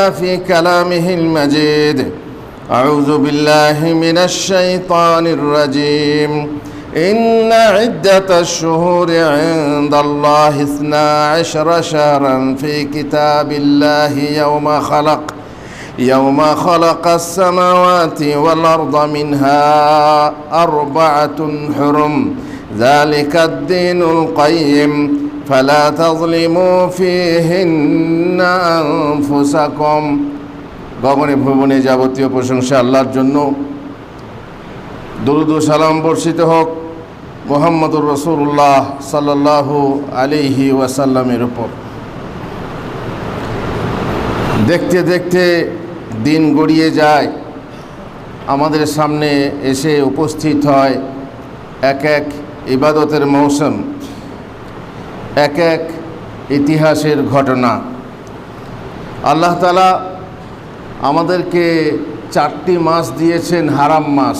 في كلامه المجيد. أعوذ بالله من الشيطان الرجيم. إن عدة الشهور عند الله اثنا عشر شهرا في كتاب الله يوم خلق يوم خلق السماوات والأرض منها أربعة حرم. ذلك الدين القيم. فلا تظلموا فيهن أنفسكم গগনে ভুবনে যাবতীয় প্রশংসা আল্লাহর জন্য দরুদ ও সালাম বর্ষিত হোক মোহাম্মদুর রসুল্লাহ সাল্লাল্লাহু আলিহি ওয়াসাল্লামের উপর দেখতে দেখতে দিন গড়িয়ে যায় আমাদের সামনে এসে উপস্থিত হয় এক এক ইবাদতের মৌসুম এক এক ইতিহাসের ঘটনা। আল্লাহ তালা আমাদেরকে চারটি মাস দিয়েছেন হারাম মাস।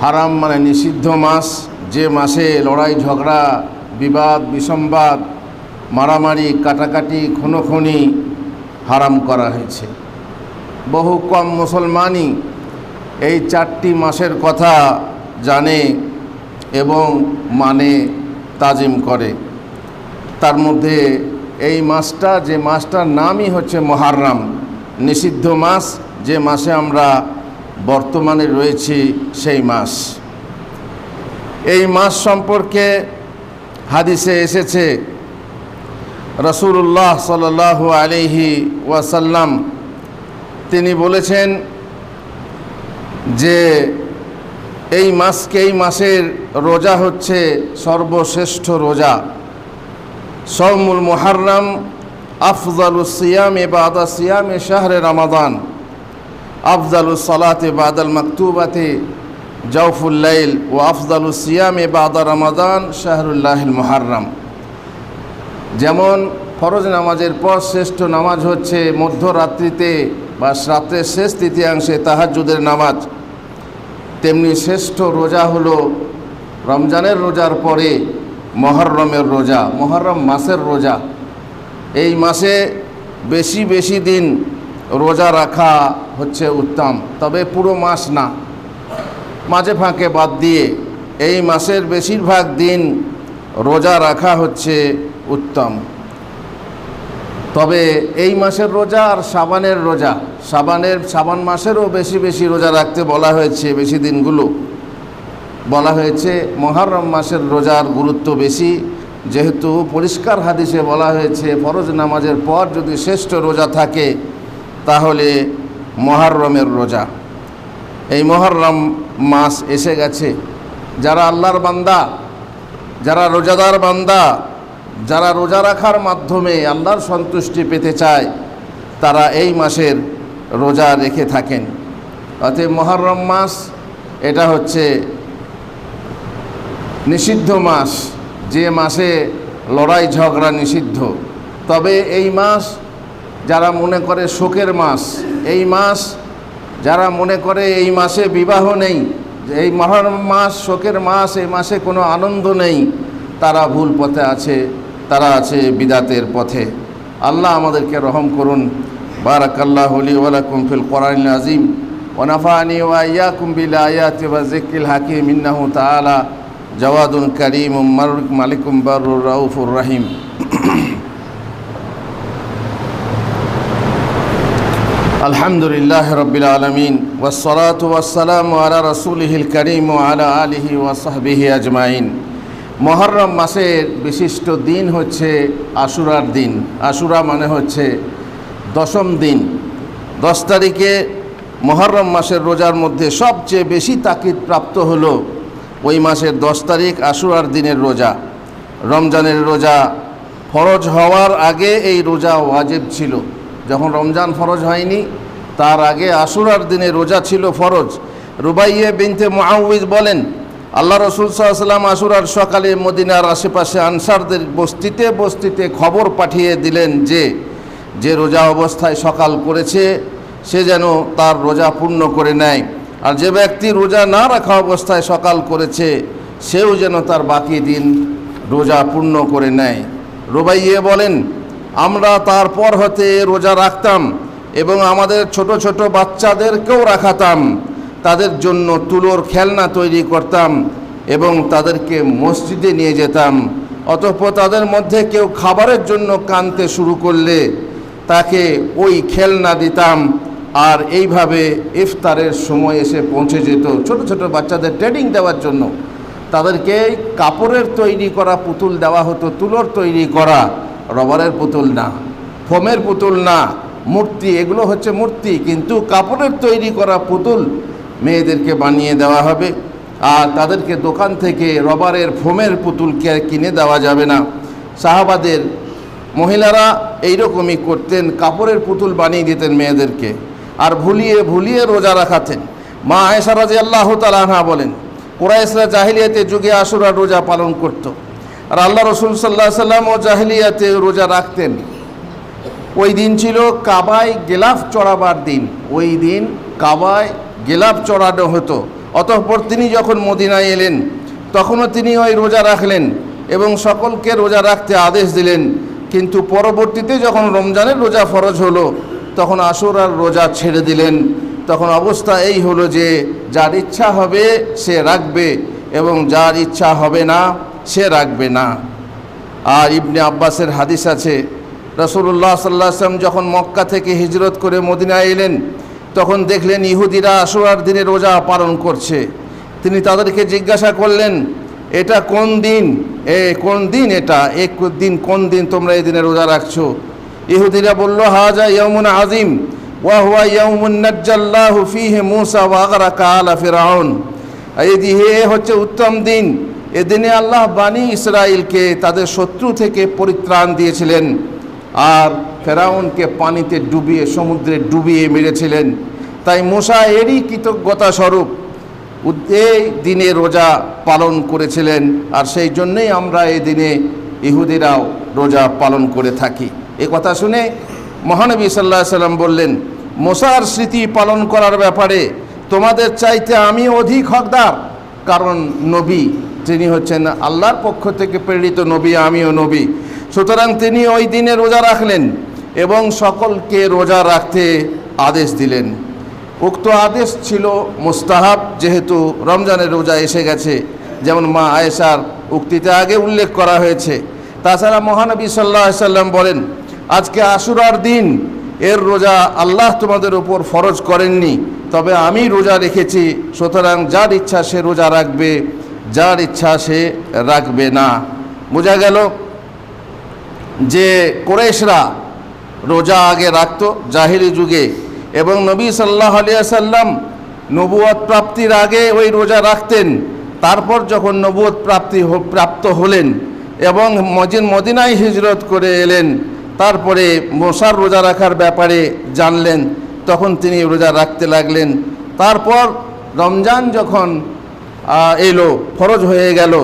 হারাম মানে নিষিদ্ধ মাস। যে মাসে লড়াই, ঝগড়া, বিবাদ, বিসম্বাদ, মারামারি, কাটাকাটি, খুনোখুনি হারাম করা হয়েছে। বহু কম মুসলমানই এই চারটি মাসের কথা জানে এবং মানে তাজিম করে। তার মধ্যে এই মাসটা যে মাসটার নামই হচ্ছে মহারাম। নিষিদ্ধ মাস যে মাসে আমরা বর্তমানে রয়েছি সেই মাস এই মাস সম্পর্কে হাদিসে এসেছে রসুল্লাহ সাল আলিহি ওয়াসাল্লাম তিনি বলেছেন যে এই মাসকে এই মাসের রোজা হচ্ছে সর্বশ্রেষ্ঠ রোজা। সৌমুল মোহার্রাম আফজালুস সিয়াম এ বাদা সিয়াম এ শাহরে রামাদান আফজালুস সালাতে বাদাল মাকতুবাতে জাউফুল্লাইল ও আফজালুস সিয়াম এ বাদা রমাদান শাহরুল্লাহিল মোহার্রাম। যেমন ফরজ নামাজের পর শ্রেষ্ঠ নামাজ হচ্ছে মধ্যরাত্রিতে বা রাত্রের শেষ তৃতীয়াংশে তাহাজুদের নামাজ। তেমনি শ্রেষ্ঠ রোজা হলো রমজানের রোজার পরে, মহরমের রোজা, মহরম মাসের রোজা, এই মাসে বেশি বেশি দিন রোজা রাখা হচ্ছে উত্তম। তবে পুরো মাস না। মাঝে ফাঁকে বাদ দিয়ে এই মাসের বেশিরভাগ দিন রোজা রাখা হচ্ছে উত্তম। তবে এই মাসের রোজা আর সাবানের রোজা, সাবানের, সাবান মাসেরও বেশি বেশি রোজা রাখতে বলা হয়েছে বেশি দিনগুলো। বলা হয়েছে মহারম মাসের রোজার গুরুত্ব বেশি। যেহেতু পরিষ্কার হাদিসে বলা হয়েছে, ফরজ নামাজের পর যদি শ্রেষ্ঠ রোজা থাকে, তাহলে মহারমের রোজা। এই মহরম মাস এসে গেছে। যারা আল্লাহর বান্দা, যারা রোজাদার বান্দা, যারা রোজা রাখার মাধ্যমে আল্লাহর সন্তুষ্টি পেতে চায়, তারা এই মাসের রোজা রেখে থাকেন। অতএব মহরম মাস, এটা হচ্ছে নিষিদ্ধ মাস, যে মাসে লড়াই ঝগড়া নিষিদ্ধ। তবে এই মাস যারা মনে করে শোকের মাস, এই মাস যারা মনে করে এই মাসে বিবাহ নেই এই মহরম মাস, শোকের মাস, এই মাসে কোনো আনন্দ নেই, তারা ভুল পথে আছে, তারা আছে বিদাতের পথে। আল্লাহ আমাদেরকে রহম করুন। বারাকাল্লাহ হলি ওয়ালাকুম ফিল কোরআন আজিম ওনাফানি ওয়াইয়াকুম বিল আয়াতি ওয়া যিকরিল হাকিম। ইন্নাহু তাআলা জওয়াদুন করিম মালিক মালিকুম বারুর রাউফুর রাহিম। আলহামদুলিল্লাহ রবিল আলমিন ওসলাত ওয়াসালাম আলা রসুলহিল করিম আলা আলিহি ওয়াসাহবিহি আজমাইন। মহরম মাসের বিশিষ্ট দিন হচ্ছে আশুরার দিন। আশুরা মানে হচ্ছে দশম দিন। দশ তারিখে মহরম মাসের রোজার মধ্যে সবচেয়ে বেশি তাকিদ প্রাপ্ত হলো ওই মাসের দশ তারিখ আশুরার দিনের রোজা। রমজানের রোজা ফরজ হওয়ার আগে এই রোজা ওয়াজেব ছিল। যখন রমজান ফরজ হয়নি, তার আগে আশুরার দিনে রোজা ছিল ফরজ। রুবাইয়ে বিনতে মুআউইজ বলেন, আল্লাহ রসুল সাল্লাম আশুরার সকালে মদিনার আশেপাশে আনসারদের বস্তিতে বস্তিতে খবর পাঠিয়ে দিলেন যে যে রোজা অবস্থায় সকাল করেছে, সে যেন তার রোজা পূর্ণ করে নেয়। আর যে ব্যক্তি রোজা না রাখা অবস্থায় সকাল করেছে, সেও যেন তার বাকি দিন রোজা পূর্ণ করে নেয়। রোবাইয়ে বলেন, আমরা তারপর হতে রোজা রাখতাম এবং আমাদের ছোট ছোট বাচ্চাদেরকেও রাখাতাম। তাদের জন্য তুলোর খেলনা তৈরি করতাম এবং তাদেরকে মসজিদে নিয়ে যেতাম। অতঃপর তাদের মধ্যে কেউ খাবারের জন্য কানতে শুরু করলে তাকে ওই খেলনা দিতাম আর এইভাবে ইফতারের সময় এসে পৌঁছে যেত ছোট ছোট বাচ্চাদের ট্রেনিং দেওয়ার জন্য। তাদেরকে কাপড়ের তৈরি করা পুতুল দেওয়া হতো, তুলোর তৈরি করা। রবারের পুতুল না, ফোমের পুতুল না, মূর্তি, এগুলো হচ্ছে মূর্তি। কিন্তু কাপড়ের তৈরি করা পুতুল মেয়েদেরকে বানিয়ে দেওয়া হবে। আর তাদেরকে দোকান থেকে রবারের ফোমের পুতুল কে- কিনে দেওয়া যাবে না। সাহাবাদের মহিলারা এইরকমই করতেন, কাপড়ের পুতুল বানিয়ে দিতেন মেয়েদেরকে। আর ভুলিয়ে ভুলিয়ে রোজা রাখাতেন। মা আয়েশা রাজি আল্লাহ তালাহা বলেন, কোরাইশরা জাহিলিয়াতে যুগে আশুরা রোজা পালন করত। আর আল্লাহ রসুল সাল্লাহ সাল্লাম ও জাহিলিয়াতে রোজা রাখতেন। ওই দিন ছিল কাবায় গেলাফ চড়াবার দিন। ওই দিন কাবায় গেলাফ চড়ানো হতো। অতঃপর তিনি যখন মদিনায় এলেন, তখনও তিনি ওই রোজা রাখলেন এবং সকলকে রোজা রাখতে আদেশ দিলেন। কিন্তু পরবর্তীতে যখন রমজানের রোজা ফরজ হলো তখন আশুরার রোজা ছেড়ে দিলেন। তখন অবস্থা এই হলো যে, যার ইচ্ছা হবে সে রাখবে এবং যার ইচ্ছা হবে না, সে রাখবে না। আর ইবনে আব্বাসের হাদিস আছে রসুল্লাহ সাল্লাহ আসলাম যখন মক্কা থেকে হিজরত করে মদিনায় এলেন, তখন দেখলেন ইহুদিরা আশুরার দিনে রোজা পালন করছে। তিনি তাদেরকে জিজ্ঞাসা করলেন, এটা কোন দিন? এ, কোন দিন এটা? এক দিন কোন দিন তোমরা এই দিনে রোজা রাখছো? ইহুদিরা বলল, হাজা ইয়মুন আজিম ওয়া হুয়া ইয়মুন নাজ্জাল্লাহু ফিহি মূসা ওয়া আগরাকা আলা ফিরাউন। এই দি- হচ্ছে উত্তম দিন। এদিনে আল্লাহ বানি ইসরায়েলকে তাদের শত্রু থেকে পরিত্রাণ দিয়েছিলেন আর ফেরাউনকে পানিতে ডুবিয়ে, সমুদ্রে ডুবিয়ে মেরেছিলেন। তাই মোসা এরই কৃতজ্ঞতা স্বরূপ এই দিনে রোজা পালন করেছিলেন। আর সেই জন্যই আমরা এই দিনে ইহুদিরাও রোজা পালন করে থাকি। এ কথা শুনে মহানবী সাল্লাহ সাল্লাম বললেন, মোসার স্মৃতি পালন করার ব্যাপারে তোমাদের চাইতে আমি অধিক হকদার, কারণ নবী, তিনি হচ্ছেন আল্লাহর পক্ষ থেকে প্রেরিত নবী, আমিও নবী। সুতরাং তিনি ওই দিনে রোজা রাখলেন এবং সকলকে রোজা রাখতে আদেশ দিলেন। উক্ত আদেশ ছিল মুস্তাহাব, যেহেতু রমজানের রোজা এসে গেছে। যেমন মা আয়েশার উক্তিতে আগে উল্লেখ করা হয়েছে। তাছাড়া মহানবী সাল্লাহ সাল্লাম বলেন আজকে আশুরার দিন, এর রোজা আল্লাহ তোমাদের ওপর ফরজ করেননি, তবে আমি রোজা রেখেছি, সুতরাং যার ইচ্ছা সে রোজা রাখবে, যার ইচ্ছা সে রাখবে না। বোঝা গেল যে কোরেশরা রোজা আগে রাখত জাহিরি যুগে, এবং নবী সাল্লাহ আলিয়া সাল্লাম নবুয়ত প্রাপ্তির আগে ওই রোজা রাখতেন, তারপর যখন নবুয়ত প্রাপ্তি প্রাপ্ত হলেন এবং মজিন মদিনায় হিজরত করে এলেন তারপরে মশার রোজা রাখার ব্যাপারে জানলেন, তখন তিনি রোজা রাখতে লাগলেন। তারপর রমজান যখন এলো, ফরজ হয়ে গেল,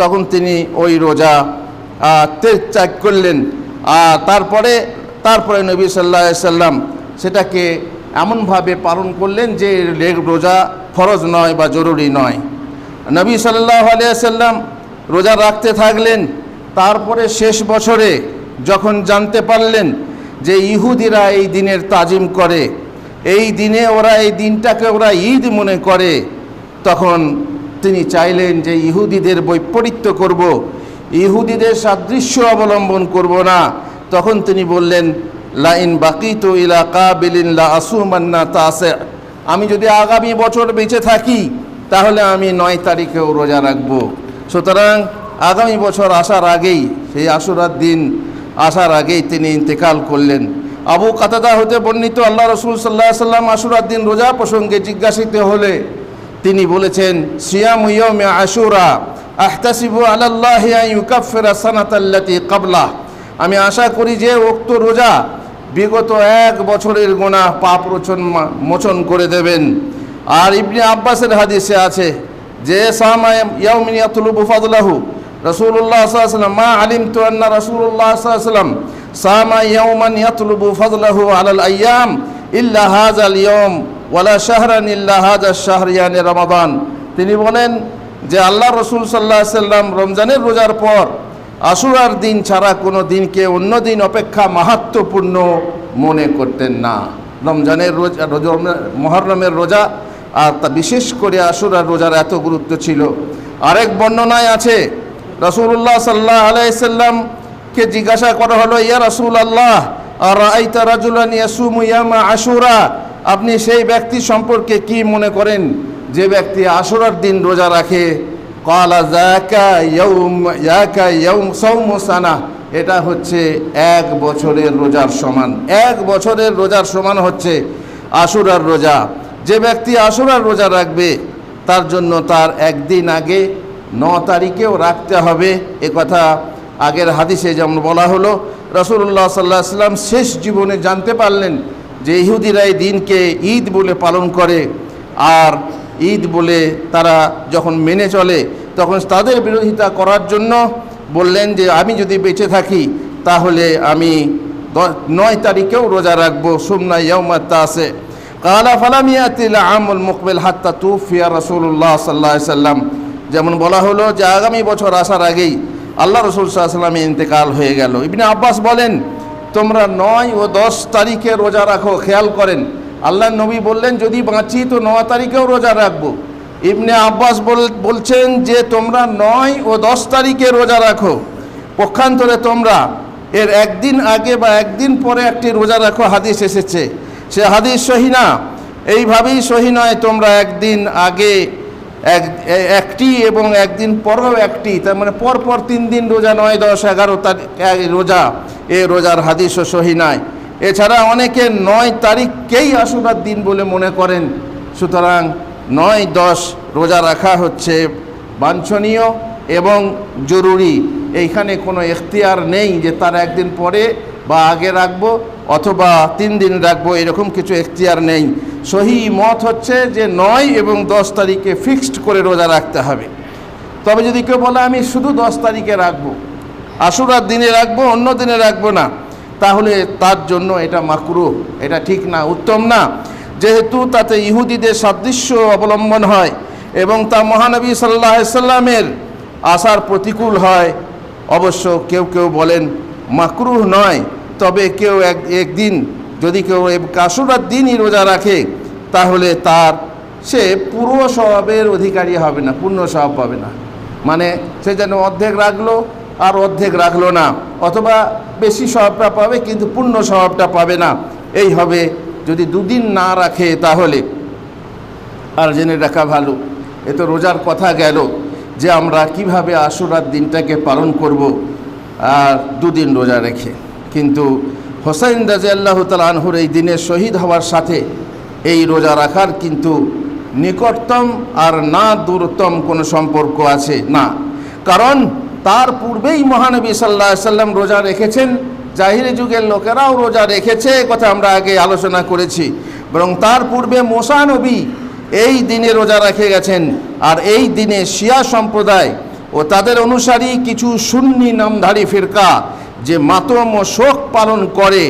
তখন তিনি ওই রোজা ত্যাগ করলেন। আর তারপরে তারপরে নবী সাল্লাহ সাল্লাম সেটাকে এমনভাবে পালন করলেন যে রোজা ফরজ নয় বা জরুরি নয়। নবী সাল্লাহ আলিয়াল্লাম রোজা রাখতে থাকলেন। তারপরে শেষ বছরে যখন জানতে পারলেন যে ইহুদিরা এই দিনের তাজিম করে, এই দিনে ওরা এই দিনটাকে ওরা ঈদ মনে করে, তখন তিনি চাইলেন যে ইহুদিদের বৈপরীত্য করব, ইহুদিদের সাদৃশ্য অবলম্বন করব না। তখন তিনি বললেন, লাইন বাকি তো ইলা কাবিলিন লা আসুমান্না তাসে। আমি যদি আগামী বছর বেঁচে থাকি, তাহলে আমি নয় তারিখেও রোজা রাখব। সুতরাং আগামী বছর আসার আগেই সেই আশুরার দিন আসার আগেই তিনি ইন্তেকাল করলেন। আবু কাতাদা হতে বর্ণিত আল্লাহ রসুল সাল্লাহ সাল্লাম আশুরার দিন রোজা প্রসঙ্গে জিজ্ঞাসিত হলে তিনি বলেছেন, সিয়াম ইয়মে আশুরা, আহতাসিবু আলাল্লাহ ইউকাফেরা সানাতাল্লাতি কাবলা আমি আশা করি যে উক্ত রোজা বিগত এক বছরের গোনা পাপ রোচন মোচন করে দেবেন। আর ইবনে আব্বাসের হাদিসে আছে যে, সামা ইয়াউমিন ইয়াতলুবু আলাইহি ওয়াসাল্লাম, মা রাসূলুল্লাহ সাল্লাল্লাহু আলাইহি ওয়াসাল্লাম সামা ইয়াউমান ইয়াতলুবু ফাদলাহু আলাল আইয়াম ইল্লা হাযাল ইয়াউম ওয়ালা শাহরান ইল্লা হাযা শাহর ইয়ানি রমাদান। তিনি বলেন যে আল্লাহ রসুল সাল্লাহ সাল্লাম রমজানের রোজার পর আশুরার দিন ছাড়া কোনো দিনকে অন্য দিন অপেক্ষা মাহাত্মপূর্ণ মনে করতেন না। রমজানের রোজা রোজা- মহরমের রোজা আর তা বিশেষ করে আশুরার রোজার এত গুরুত্ব ছিল। আরেক বর্ণনায় আছে রসুল্লাহ সাল্লাহ আলাইসাল্লামকে জিজ্ঞাসা করা হলো, ইয়া রসুল আল্লাহ আশুরা? আপনি সেই ব্যক্তি সম্পর্কে কি মনে করেন? যে ব্যক্তি আশুরার দিন রোজা রাখে। এটা হচ্ছে এক বছরের রোজার সমান। এক বছরের রোজার সমান হচ্ছে আশুরার রোজা। যে ব্যক্তি আশুরার রোজা রাখবে, তার জন্য তার একদিন আগে ন তারিখেও রাখতে হবে। এ কথা আগের হাদিসে যেমন বলা হলো রসুল্লাহ সাল্লাহ সাল্লাম শেষ জীবনে জানতে পারলেন যে ইহুদিরা এই দিনকে ঈদ বলে পালন করে। আর ঈদ বলে তারা যখন মেনে চলে, তখন তাদের বিরোধিতা করার জন্য বললেন যে, আমি যদি বেঁচে থাকি, তাহলে আমি নয় তারিখেও রোজা রাখব। সুমনা ইয়ৌমাত্তা আছে কালা ফালামিয়াতিল আমল মুকবেল হাত্তা তুফিয়া রসুল্লাহ সাল্লাহ সাল্লাম যেমন বলা হলো যে আগামী বছর আসার আগেই আল্লাহ রসুল সাল্লামে ইন্তেকাল হয়ে গেল। ইবনে আব্বাস বলেন, তোমরা নয় ও দশ তারিখে রোজা রাখো, খেয়াল করেন। আল্লাহ নবী বললেন, যদি বাঁচি তো নয় তারিখেও রোজা রাখব। ইবনে আব্বাস বল- বলছেন যে, তোমরা নয় ও দশ তারিখে রোজা রাখো। পক্ষান্তরে তোমরা এর একদিন আগে বা একদিন পরে একটি রোজা রাখো, হাদিস এসেছে। সে হাদিস সহি না। এইভাবেই সহি নয়, তোমরা একদিন আগে এক একটি এবং একদিন পরেও একটি, তার মানে পর পর তিন দিন রোজা নয়, দশ, এগারো তারিখ রোজা, এ রোজার হাদিসও সহি নয় এছাড়া অনেকে নয় তারিখকেই আশুরার দিন বলে মনে করেন। সুতরাং নয়, দশ রোজা রাখা হচ্ছে বাঞ্ছনীয় এবং জরুরি। এইখানে কোনো এখতিয়ার নেই যে তার একদিন পরে বা আগে রাখব অথবা তিন দিন রাখব, এরকম কিছু এখতিয়ার নেই। সহি মত হচ্ছে যে নয় এবং দশ তারিখে ফিক্সড করে রোজা রাখতে হবে। তবে যদি কেউ বলে, আমি শুধু দশ তারিখে রাখব, আশুরার দিনে রাখব, অন্য দিনে রাখব না, তাহলে তার জন্য এটা মাকরু, এটা ঠিক না, উত্তম না। যেহেতু তাতে ইহুদিদের সাদৃশ্য অবলম্বন হয় এবং তা মহানবী সাল্লাহ সাল্লামের আশার প্রতিকূল হয়, অবশ্য কেউ কেউ বলেন মাকরুহ নয়। তবে কেউ এক, একদিন যদি কেউ কাসুরার দিনই রোজা রাখে, তাহলে তার সে পুরো স্বভাবের অধিকারী হবে না, পূর্ণ স্বভাব পাবে না। মানে সে যেন অর্ধেক রাখল আর অর্ধেক রাখল না, অথবা বেশি স্বভাবটা পাবে কিন্তু পূর্ণ স্বভাবটা পাবে না। এই হবে, যদি দুদিন না রাখে তাহলে। আর জেনে রাখা ভালো, এ তো রোজার কথা গেল যে আমরা কীভাবে আশুরার দিনটাকে পালন করব, আর দুদিন রোজা রেখে। কিন্তু হোসাইন রাজে আল্লাহ আনহুর এই দিনে শহীদ হওয়ার সাথে এই রোজা রাখার কিন্তু নিকটতম আর না দূরতম কোনো সম্পর্ক আছে না। কারণ তার পূর্বেই মহানবী সাল্লাহ সাল্লাম রোজা রেখেছেন, জাহিরি যুগের লোকেরাও রোজা রেখেছে কথা আমরা আগে আলোচনা করেছি। বরং তার পূর্বে মোসা নবী এই দিনে রোজা রেখে গেছেন আর এই দিনে শিয়া সম্প্রদায় ও তাদের অনুসারী কিছু সুন্নি নামধারী ফিরকা যে মাতম শোক পালন করে,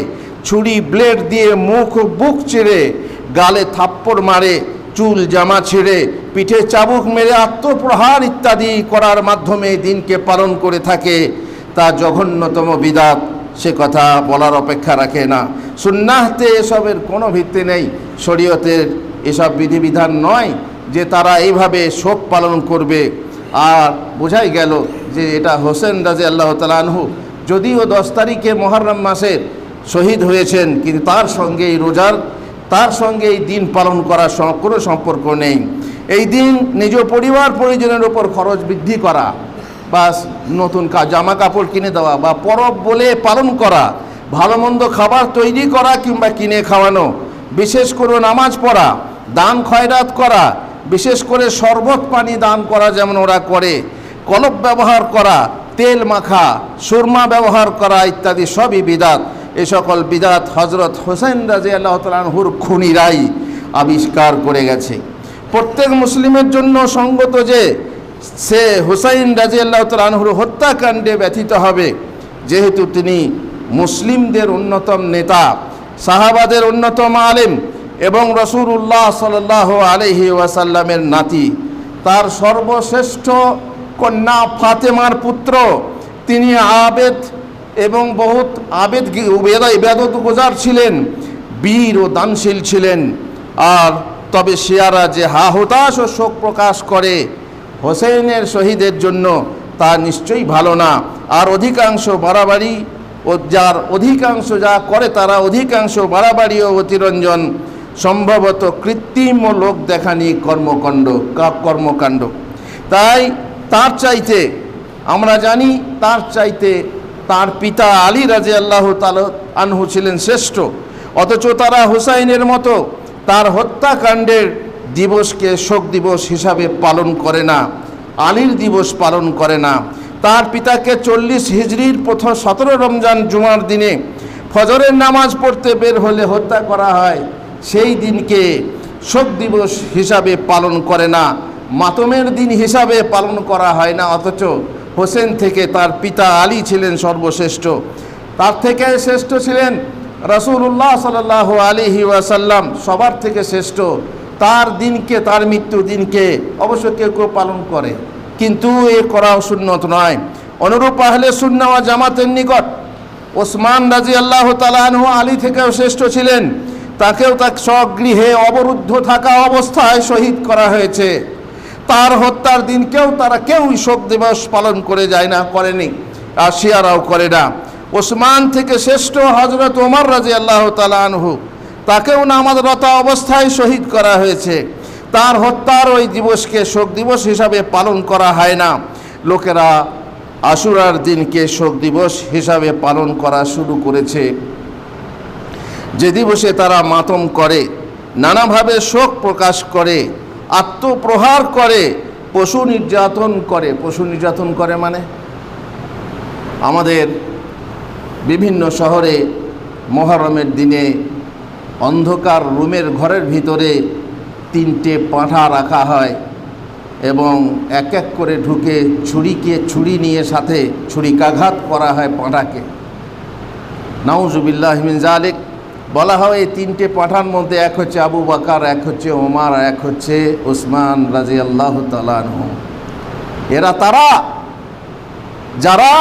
ছুরি ব্লেড দিয়ে মুখ বুক চিরে গালে থাপ্পড় মারে, চুল জামা ছিঁড়ে, পিঠে চাবুক মেরে আত্মপ্রহার ইত্যাদি করার মাধ্যমে দিনকে পালন করে থাকে। তা জঘন্যতম বিদাত, সে কথা বলার অপেক্ষা রাখে না। সুন্নাহতে এসবের কোনো ভিত্তি নেই। শরীয়তের এসব বিধিবিধান নয় যে তারা এইভাবে শোক পালন করবে। আর বোঝাই গেল যে এটা হোসেন রাজে আল্লাহ তালানহু যদিও দশ তারিখে মহরম মাসের শহীদ হয়েছেন, কিন্তু তার সঙ্গে এই রোজার, তার সঙ্গে এই দিন পালন করার কোনো সম্পর্ক নেই। এই দিন নিজ পরিবার পরিজনের ওপর খরচ বৃদ্ধি করা বা নতুন জামা কাপড় কিনে দেওয়া বা পরব বলে পালন করা ভালো মন্দ খাবার তৈরি করা কিংবা কিনে খাওয়ানো, বিশেষ করে নামাজ পড়া, দান খয়রাত করা, বিশেষ করে শরবত পানি দান করা যেমন ওরা করে কলব ব্যবহার করা তেল মাখা, সুরমা ব্যবহার করা ইত্যাদি সবই বিদাত। এ সকল বিদাত হজরত হোসেন রাজি আল্লাহ তালহুর খুনিরাই আবিষ্কার করে গেছে। প্রত্যেক মুসলিমের জন্য সঙ্গত যে সে হুসাইন রাজি আল্লাহ তালহুর হত্যাকাণ্ডে ব্যথিত হবে, যেহেতু তিনি মুসলিমদের অন্যতম নেতা, সাহাবাদের অন্যতম আলেম এবং রসুল্লাহ সাল্লাহ আলহি ওয়াসাল্লামের নাতি। তার সর্বশ্রেষ্ঠ কন্যা ফাতেমার পুত্র, তিনি আবেদ এবং বহুত আবেদ ইবাদত গোজার ছিলেন, বীর ও দানশীল ছিলেন। আর তবে শিয়ারা যে হা হতাশ ও শোক প্রকাশ করে হোসেনের শহীদের জন্য তা নিশ্চয়ই ভালো না। আর অধিকাংশ বাড়াবাড়ি ও যার অধিকাংশ যা করে তারা অধিকাংশ বাড়াবাড়ি ও অতিরঞ্জন, সম্ভবত কৃত্রিম ও লোক দেখানি কর্মকাণ্ড কর্মকাণ্ড। তাই তার চাইতে, আমরা জানি তার চাইতে তার পিতা আলী রাজে আল্লাহ তাল আনহু ছিলেন শ্রেষ্ঠ। অথচ তারা হুসাইনের মতো তার হত্যাকাণ্ডের দিবসকে শোক দিবস হিসাবে পালন করে না, আলীর দিবস পালন করে না। তার পিতাকে চল্লিশ হিজড়ির প্রথম সতেরো রমজান জুমার দিনে ফজরের নামাজ পড়তে বের হলে হত্যা করা হয়, সেই দিনকে শোক দিবস হিসাবে পালন করে না। মাতমের দিন হিসাবে পালন করা হয় না, অথচ হোসেন থেকে তার পিতা আলী ছিলেন সর্বশ্রেষ্ঠ। তার থেকে শ্রেষ্ঠ ছিলেন রসুল্লাহ সাল আলিহি ওয়াসাল্লাম, সবার থেকে শ্রেষ্ঠ। তার দিনকে, তার মৃত্যু দিনকে অবশ্য কেউ কেউ পালন করে, কিন্তু এ করা সুন্নত নয়। অনুরূপ আহলে সুন্না ওয়া জামাতের নিকট ওসমান রাজি আল্লাহ তালানহ আলী থেকেও শ্রেষ্ঠ ছিলেন। তাকেও তার স্বগৃহে অবরুদ্ধ থাকা অবস্থায় শহীদ করা হয়েছে। তার হত্যার দিনকেও তারা কেউই শোক দিবস পালন করে যায় না, করেনি, আর শিয়ারাও করে না। ওসমান থেকে শ্রেষ্ঠ হজরত ওমর রাজি আল্লাহ তালানহু তাকেও নামাজরত অবস্থায় শহীদ করা হয়েছে। তার হত্যার ওই দিবসকে শোক দিবস হিসাবে পালন করা হয় না। লোকেরা আশুরার দিনকে শোক দিবস হিসাবে পালন করা শুরু করেছে। যে দিবসে তারা মাতম করে, নানাভাবে শোক প্রকাশ করে আত্মপ্রহার করে, পশু নির্যাতন করে। পশু নির্যাতন করে মানে? আমাদের বিভিন্ন শহরে মহরমের দিনে অন্ধকার রুমের ঘরের ভিতরে তিনটে পাঁঠা রাখা হয় এবং এক এক করে ঢুকে ছুরিকে ছুরি নিয়ে সাথে ছুরিকাঘাত করা হয় পাঁঠাকে। নাউজুবিল্লাহ মিন জালিক বলা হয় এই তিনটে পাঠান মধ্যে এক হচ্ছে আবু বাকার, এক হচ্ছে ওমার এক হচ্ছে ওসমান রাজি আল্লাহ এরা তারা, যারা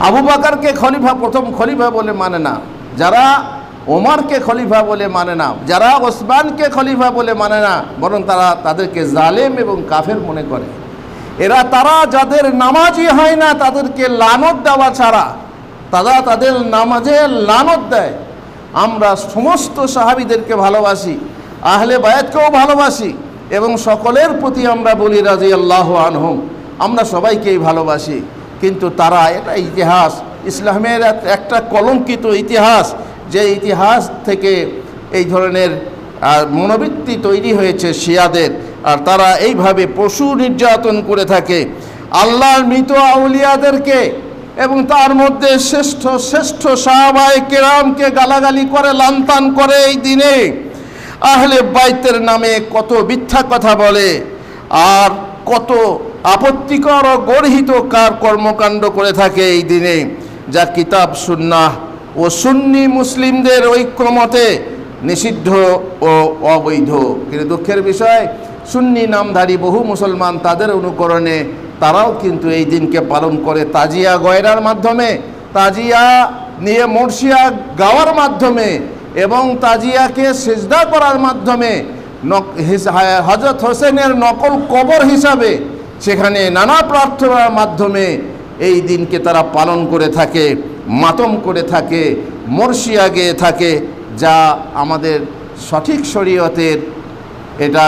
আবু বাকারকে খলিফা, প্রথম খলিফা বলে মানে না। যারা ওমারকে খলিফা বলে মানে না। যারা ওসমানকে খলিফা বলে মানে না, বরং তারা তাদেরকে জালেম এবং কাফের মনে করে। এরা তারা যাদের নামাজই হয় না, তাদেরকে লানত দেওয়া ছাড়া তারা তাদের নামাজে লানত দেয়। আমরা সমস্ত সাহাবিদেরকে ভালোবাসি, আহলে বায়াতকেও ভালোবাসি এবং সকলের প্রতি আমরা বলি রাজি আল্লাহ আনহম, আমরা সবাইকেই ভালোবাসি। কিন্তু তারা এটা ইতিহাস, ইসলামের এক- একটা কলঙ্কিত ইতিহাস, যে ইতিহাস থেকে এই ধরনের মনোবৃত্তি তৈরি হয়েছে শিয়াদের। আর তারা এইভাবে পশু নির্যাতন করে থাকে। আল্লাহর মৃত আউলিয়াদেরকে এবং তার মধ্যে শ্রেষ্ঠ শ্রেষ্ঠ সাহাবায় কেরামকে গালাগালি করে, লান্তান করে এই দিনে। আহলে বাইতের নামে কত মিথ্যা কথা বলে, আর কত আপত্তিকর ও গর্হিত কার কর্মকাণ্ড করে থাকে এই দিনে, যা কিতাব সুন্নাহ ও সুন্নি মুসলিমদের ঐক্যমতে নিষিদ্ধ ও অবৈধ। কিন্তু দুঃখের বিষয়, সুন্নি নামধারী বহু মুসলমান তাদের অনুকরণে তারাও কিন্তু এই দিনকে পালন করে তাজিয়া গয়রার মাধ্যমে, তাজিয়া নিয়ে মর্শিয়া গাওয়ার মাধ্যমে এবং তাজিয়াকে সেজদা করার মাধ্যমে হজরত হোসেনের নকল কবর হিসাবে সেখানে নানা প্রার্থনার মাধ্যমে এই দিনকে তারা পালন করে থাকে, মাতম করে থাকে, মর্শিয়া গেয়ে থাকে, যা আমাদের সঠিক শরীয়তের এটা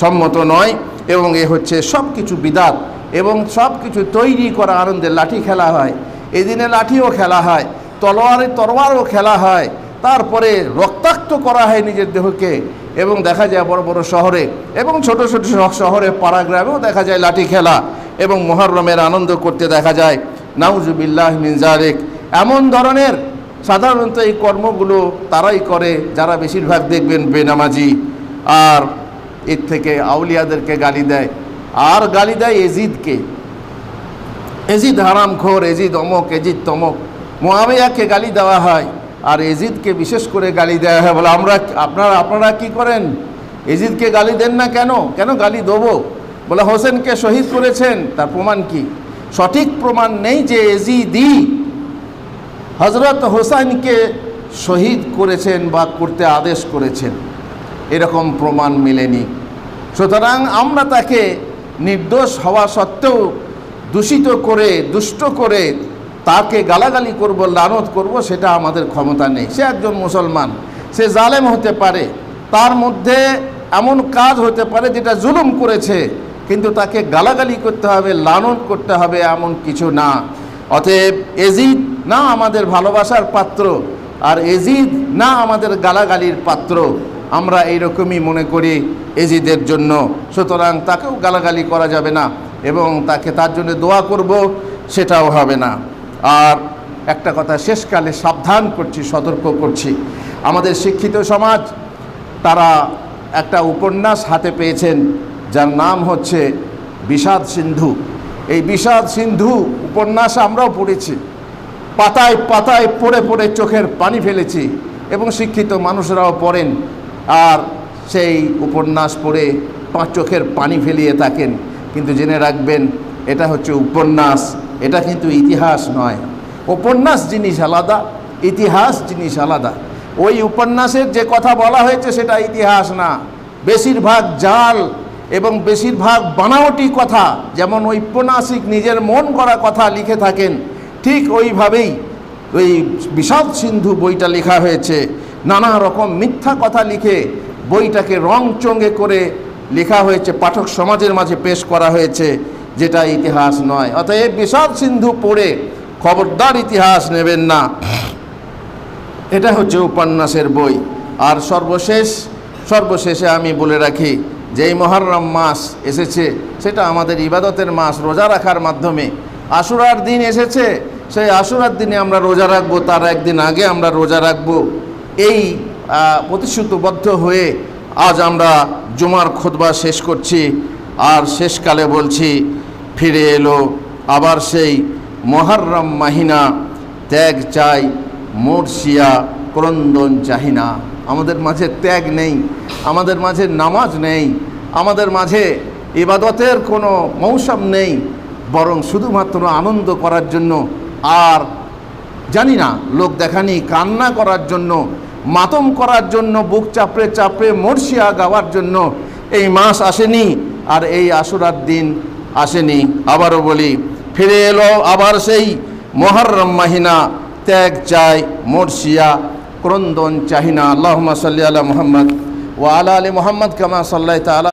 সম্মত নয়। এবং এ হচ্ছে সব কিছু বিদাত এবং সব কিছু তৈরি করা আনন্দে লাঠি খেলা হয়। এদিনে লাঠিও খেলা হয়, তলোয়ারে তরোয়ারও খেলা হয়, তারপরে রক্তাক্ত করা হয় নিজের দেহকে এবং দেখা যায় বড় বড় শহরে এবং ছোট ছোট শহরে পাড়াগ্রামেও দেখা যায় লাঠি খেলা এবং মহরমের আনন্দ করতে দেখা যায়। নাউজুবিল্লাহ মিনজারেক এমন ধরনের সাধারণত এই কর্মগুলো তারাই করে, যারা বেশিরভাগ দেখবেন বেনামাজি। আর এর থেকে আউলিয়াদেরকে গালি দেয়। আর গালি দেয় এজিদকে। এজিদ হারাম খোর এজিদ অমক, এজিদ তমক। মোয়াবিয়াকে গালি দেওয়া হয় আর এজিদকে বিশেষ করে গালি দেওয়া হয়। বলে, আমরা আপনারা আপনারা কি করেন? এজিদকে গালি দেন না কেন? কেন গালি দেবো? বলে, হোসেনকে শহীদ করেছেন। তার প্রমাণ কি? সঠিক প্রমাণ নেই যে এজিদি হজরত হোসেনকে শহীদ করেছেন বা করতে আদেশ করেছেন। এরকম প্রমাণ মেলেনি। সুতরাং আমরা তাকে নির্দোষ হওয়া সত্ত্বেও দূষিত করে, দুষ্ট করে তাকে গালাগালি করব, লানত করব, সেটা আমাদের ক্ষমতা নেই। সে একজন মুসলমান, সে জালেম হতে পারে। তার মধ্যে এমন কাজ হতে পারে যেটা জুলুম করেছে, কিন্তু তাকে গালাগালি করতে হবে, লানত করতে হবে এমন কিছু না। অতএব এজিদ না আমাদের ভালোবাসার পাত্র, আর এজিদ না আমাদের গালাগালির পাত্র। আমরা এইরকমই মনে করি এজিদের জন্য। সুতরাং তাকেও গালাগালি করা যাবে না এবং তাকে তার জন্য দোয়া করব, সেটাও হবে না। আর একটা কথা শেষকালে সাবধান করছি, সতর্ক করছি। আমাদের শিক্ষিত সমাজ, তারা একটা উপন্যাস হাতে পেয়েছেন, যার নাম হচ্ছে বিষাদ সিন্ধু। এই বিষাদ সিন্ধু উপন্যাস আমরাও পড়েছি। পাতায় পাতায় পড়ে পড়ে চোখের পানি ফেলেছি এবং শিক্ষিত মানুষরাও পড়েন। আর সেই উপন্যাস পড়ে পাঁচ চোখের পানি ফেলিয়ে থাকেন। কিন্তু জেনে রাখবেন, এটা হচ্ছে উপন্যাস, এটা কিন্তু ইতিহাস নয়। উপন্যাস জিনিস আলাদা, ইতিহাস জিনিস আলাদা। ওই উপন্যাসের যে কথা বলা হয়েছে সেটা ইতিহাস না। বেশিরভাগ জাল এবং বেশিরভাগ বানাওটি কথা, যেমন ঔপন্যাসিক নিজের মন করা কথা লিখে থাকেন, ঠিক ওইভাবেই ওই বিষাদ সিন্ধু বইটা লেখা হয়েছে। নানা রকম মিথ্যা কথা লিখে বইটাকে রং চঙ্গে করে লেখা হয়েছে, পাঠক সমাজের মাঝে পেশ করা হয়েছে, যেটা ইতিহাস নয়। অতএব বিষাদ সিন্ধু পড়ে খবরদার ইতিহাস নেবেন না। এটা হচ্ছে উপন্যাসের বই। আর সর্বশেষ, সর্বশেষে আমি বলে রাখি যে মহরম মাস এসেছে, সেটা আমাদের ইবাদতের মাস, রোজা রাখার মাধ্যমে। আশুরার দিন এসেছে, সেই আশুরার দিনে আমরা রোজা রাখব, তার একদিন আগে আমরা রোজা রাখব। এই প্রতিশ্রুতবদ্ধ হয়ে আজ আমরা জুমার খোদবা শেষ করছি। আর শেষকালে বলছি, ফিরে এলো আবার সেই মহরম মাহিনা, ত্যাগ চাই মোরশিয়া ক্রন্দন চাহিনা। আমাদের মাঝে ত্যাগ নেই, আমাদের মাঝে নামাজ নেই, আমাদের মাঝে ইবাদতের কোনো মৌসুম নেই, বরং শুধুমাত্র আনন্দ করার জন্য। আর জানি না, লোক দেখানি কান্না করার জন্য মাতম করার জন্য, বুক চাপড়ে চাপড়ে মর্শিয়া গাওয়ার জন্য এই মাস আসেনি আর এই আসুরার দিন আসেনি। আবারও বলি, ফিরে এলো আবার সেই মহরম মাহিনা, ত্যাগ চাই মর্শিয়া, ক্রন্দন চাহিনা। আল্লাহ সাল্লি মোহাম্মদ ও আলা আলী মোহাম্মদ কামা সাল্লাহ তালা